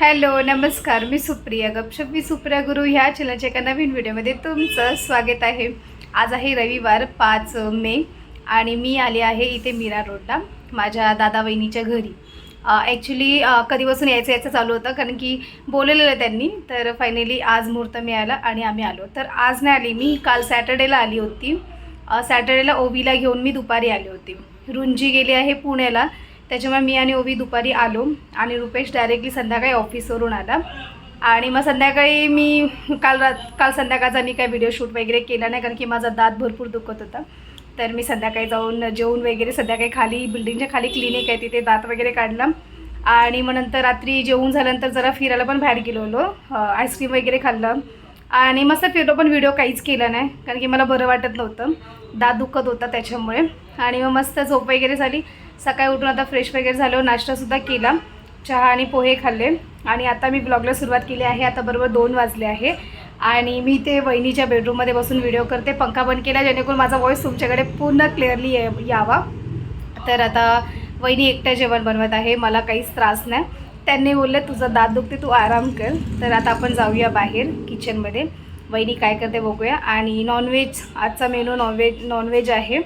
Hello नमस्कार. मी सुप्रिया. गपशप मी सुप्रिया गुरु ह्या चॅनलच्या एका नवीन व्हिडिओमध्ये तुमचं स्वागत आहे. आज आहे रविवार पाच मे आणि मी आले आहे इथे मीरा रोडला माझ्या दादा वहिनीच्या घरी. ॲक्च्युली कधीपासून यायचं यायचं चालू होतं कारण की बोललेलं त्यांनी तर फायनली आज मुहूर्त मिळाला आणि आम्ही आलो. तर आज नाही आली मी काल सॅटर्डेला आली होती. सॅटर्डेला ओबीला घेऊन मी दुपारी आली होती. रुंजी गेली आहे पुण्याला त्याच्यामुळे मी आणि ओवी दुपारी आलो आणि रुपेश डायरेक्टली संध्याकाळी ऑफिसवरून आला. आणि मग संध्याकाळी मी काल रात काल संध्याकाळचा मी काय व्हिडिओ शूट वगैरे केला नाही कारण की माझा दात भरपूर दुखत होता. तर मी संध्याकाळी जाऊन जेवून वगैरे संध्याकाळी खाली बिल्डिंगच्या खाली क्लिनिक आहे तिथे दात वगैरे काढला. आणि मग नंतर रात्री जेवून झाल्यानंतर जरा फिरायला पण बाहेर गेलो होलो आईस्क्रीम वगैरे खाल्लं. आणि मस्त फिरलो पण व्हिडिओ काहीच केला नाही कारण की मला बरं वाटत नव्हतं. दात दुखत होता त्याच्यामुळे. आणि मग मस्त झोप वगैरे झाली. सकाळी उठून आता फ्रेश वगैरे झालो. नाश्तासुद्धा केला. चहा आणि पोहे खाल्ले. आणि आता मी ब्लॉगला सुरुवात केली आहे. आता बरोबर दोन वाजले आहे. आणि मी ते वहिनीच्या बेडरूममध्ये बसून व्हिडिओ करते. पंखा बंद केला जेणेकरून माझा वॉईस तुमच्याकडे पूर्ण क्लिअरली यावा. तर आता वहिनी एकटं जेवण बनवत आहे. मला काहीच त्रास नाही. त्यांनी बोलले तुझं दात दुखते तू आराम कर. तर आता आपण जाऊया बाहेर किचनमध्ये वहिनी काय करते बघूया. आणि नॉनव्हेज आजचा मेनू नॉनव्हेज नॉनव्हेज आहे.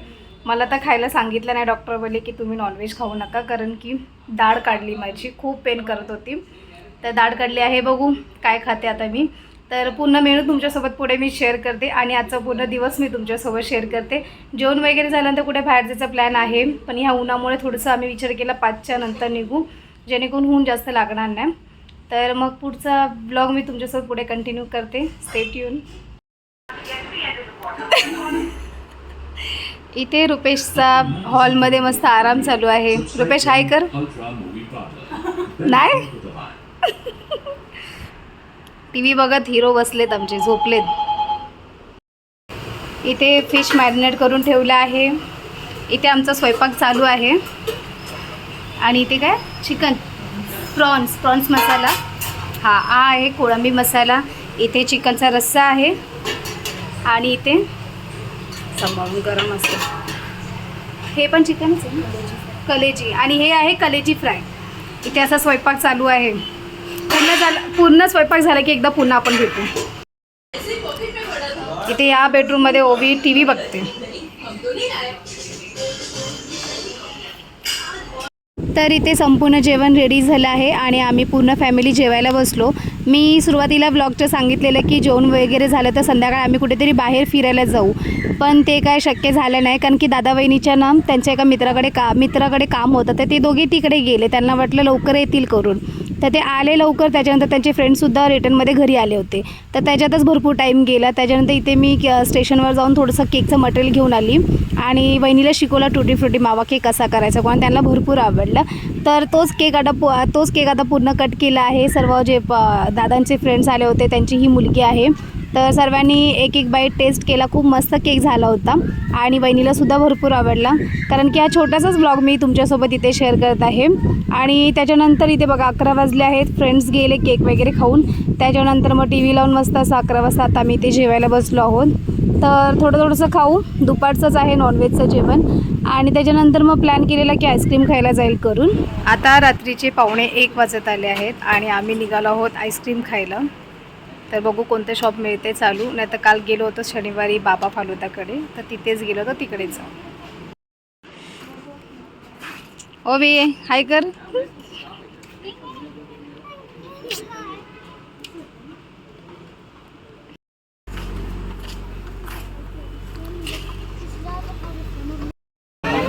मला तर खायला सांगितलं नाही. डॉक्टर बोलले की तुम्ही नॉनव्हेज खाऊ नका कारण की दाढ काढली माझी. खूप पेन करत होती. तर दाढ काढली आहे बघू काय खाते आता मी. तर पूर्ण मेनू तुमच्यासोबत पुढे मी शेअर करते आणि आजचा पूर्ण दिवस मी तुमच्यासोबत शेअर करते. जेवण वगैरे झाल्यानंतर कुठे बाहेर जायचा प्लॅन आहे? पण ह्या उन्हामुळे थोडंसं आम्ही विचार केला पाचच्या नंतर निघू. जेणेकरून ऊन जास्त लागणार नाही. तर मग पुढचा ब्लॉग मी तुमच्यासोबत पुढे कंटिन्यू करते. स्टेट येऊन इथे रुपेशचा हॉलमध्ये मस्त आराम चालू आहे. रुपेश हाय कर. नाही? टी व्ही बघत हिरो बसलेत आमचे झोपलेत. इथे फिश मॅरिनेट करून ठेवलं आहे. इथे आमचा स्वयंपाक चालू आहे. आणि इथे काय? चिकन. Prawns prawns masala. हा हा आहे कोळंबी मसाला. इथे चिकनचा रस्सा आहे. आणि इथे सांभाळून गरम असेल हे पण चिकनच आहे ना? कलेजी. आणि हे आहे कलेजी फ्राय. इथे असा स्वयंपाक चालू आहे. पूर्ण झाला पूर्ण स्वयंपाक झाला की एकदा पुन्हा आपण भेटू. इथे या बेडरूममध्ये ओवी टी व्ही बघते. तर इथे संपूर्ण जेवण रेडी झालं आहे आणि आम्ही पूर्ण फॅमिली जेवायला बसलो. मी सुरुवातीला ब्लॉगचं सांगितलेलं की जेवण वगैरे झालं तर संध्याकाळी आम्ही कुठेतरी बाहेर फिरायला जाऊ. पण ते काय शक्य झालं नाही कारण की दादा वहिनीच्या ना त्यांच्या एका मित्राकडे का मित्राकडे काम होतं तर ते दोघे तिकडे गेले. त्यांना वाटलं लवकर येतील करून. तर ते आले लवकर. त्याच्यानंतर त्यांचे फ्रेंडसुद्धा रिटर्नमध्ये घरी आले होते. तर त्याच्यातच भरपूर टाईम गेला. त्याच्यानंतर इथे मी क- स्टेशनवर जाऊन थोडंसं केकचं मटेरियल घेऊन आली. आणि वहिनीला शिकवला टुटी फ्रुटी मावा केक कसा करायचा कारण त्यांना भरपूर आवडला. तर तोच केक आता पु तोच केक आता पूर्ण कट केला आहे. सर्व जे प- दादांचे फ्रेंड्स आले होते त्यांची ही मुलगी आहे. तर सर्वांनी एक एक बाईट टेस्ट केला. खूप मस्त केक झाला होता. आणि वहिनीलासुद्धा भरपूर आवडला. कारण की हा छोटासाच ब्लॉग मी तुमच्यासोबत इथे शेअर करत आहे. आणि त्याच्यानंतर इथे बघा अकरा वाजले आहेत. फ्रेंड्स गेले केक वगैरे खाऊन. त्याच्यानंतर मग टी व्ही लावून मस्त असं अकरा वाजता आता आम्ही इथे जेवायला बसलो आहोत. तर थोडं थोडंसं खाऊ. दुपारचंच आहे नॉनव्हेजचं जेवण. आणि त्याच्यानंतर मग प्लॅन केलेला की आईस्क्रीम खायला जाईल करून. आता रात्रीचे पावणे एक वाजत आले आहेत आणि आम्ही निघालो आहोत आईस्क्रीम खायला. तर बघू कोणते शॉप मिळते चालू. नाही तर काल गेलो होतो शनिवारी बाबा फालुदाकडे. तर तिथेच गेलो होतो तिकडे जाऊ. वे हाय कर.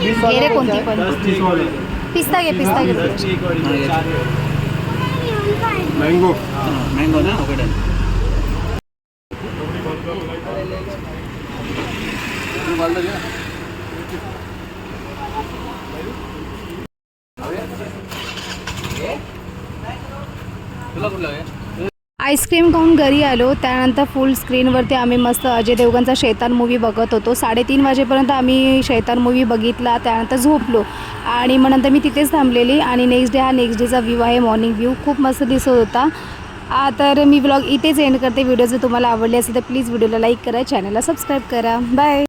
घे रे कोणती पण पिस्ता घे पिस्ता घे मँगो मँगो ना ओके आईस्क्रीम खाऊन घरी आलो. त्यानंतर फुल स्क्रीनवरती आम्ही मस्त अजय देवगणचा शैतान मूवी बघत होतो. साडेतीन वाजेपर्यंत आम्ही शैतान मूवी बघितला. त्यानंतर झोपलो. आणि मग नंतर मी तिथेच थांबलेली. आणि नेक्स्ट डे हा नेक्स्ट डेचा व्ह्यू आहे मॉर्निंग व्ह्यू खूप मस्त दिसत होता. आ, तर मी ब्लॉग इथेच एंड करते. व्हिडिओ जर तुम्हाला आवडले असेल तर प्लीज व्हिडिओला लाईक करा. चॅनलला सबस्क्राईब करा. बाय